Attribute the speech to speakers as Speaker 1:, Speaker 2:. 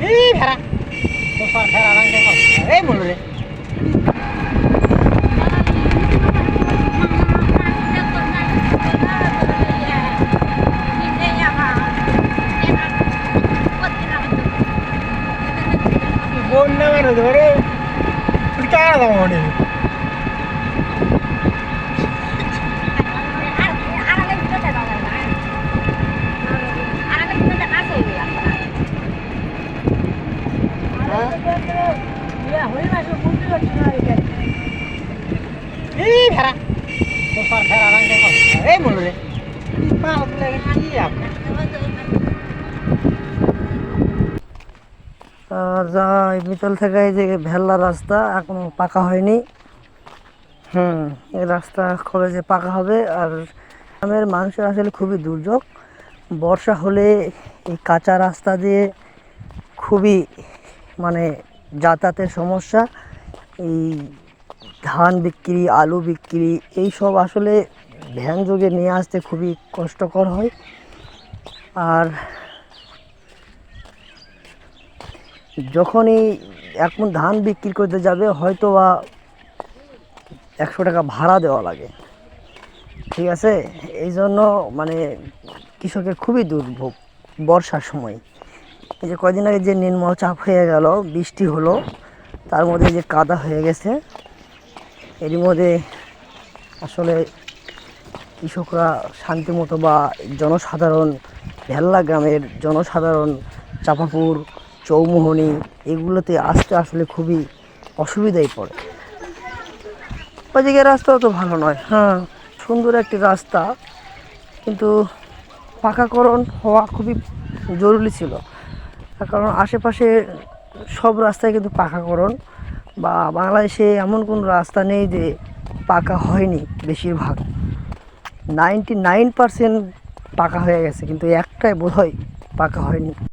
Speaker 1: এই ভেড়া তোর ভেড়া রাঙ্গে এই বলো রে বন্যা মানে ধরে টাকা দাম মনে
Speaker 2: আর যা বিতল থেকে এই যে ভেল্লা রাস্তা এখনও পাকা হয়নি। হুম, এই রাস্তা কবে যে পাকা হবে, আর গ্রামের মানুষের আসলে খুবই দুর্যোগ। বর্ষা হলে এই কাঁচা রাস্তা দিয়ে খুবই মানে যাতায়াতের সমস্যা, এই ধান বিক্রি, আলু বিক্রি এই সব আসলে ভ্যান যোগে নিয়ে আসতে খুবই কষ্টকর হয়। আর যখনই এখন ধান বিক্রি করতে যাবে হয়তো বা একশো টাকা ভাড়া দেওয়া লাগে। ঠিক আছে? এই জন্য মানে কৃষকের খুবই দুর্ভোগ বর্ষার সময়। যে কদিন আগে যে নির্মল চাপ হয়ে গেল, বৃষ্টি হলো, তার মধ্যে যে কাদা হয়ে গেছে এর মধ্যে আসলে কৃষকরা শান্তিমতো বা জনসাধারণ, ভেল্লা গ্রামের জনসাধারণ, চাপাপুর, চৌমোহনী, এগুলোতে আসতে আসলে খুবই অসুবিধায় পড়ে। ওইদিকে রাস্তাও তো ভালো নয় হ্যাঁ সুন্দর একটি রাস্তা, কিন্তু পাকাকরণ হওয়া খুবই জরুরি ছিল। তার কারণ আশেপাশে সব রাস্তায় কিন্তু পাকাকরণ বা বাংলাদেশে এমন কোনো রাস্তা নেই যে পাকা হয়নি বেশিরভাগ। নাইনটি নাইন পার্সেন্ট পাকা হয়ে গেছে, কিন্তু একটাই বোধহয় পাকা হয়নি।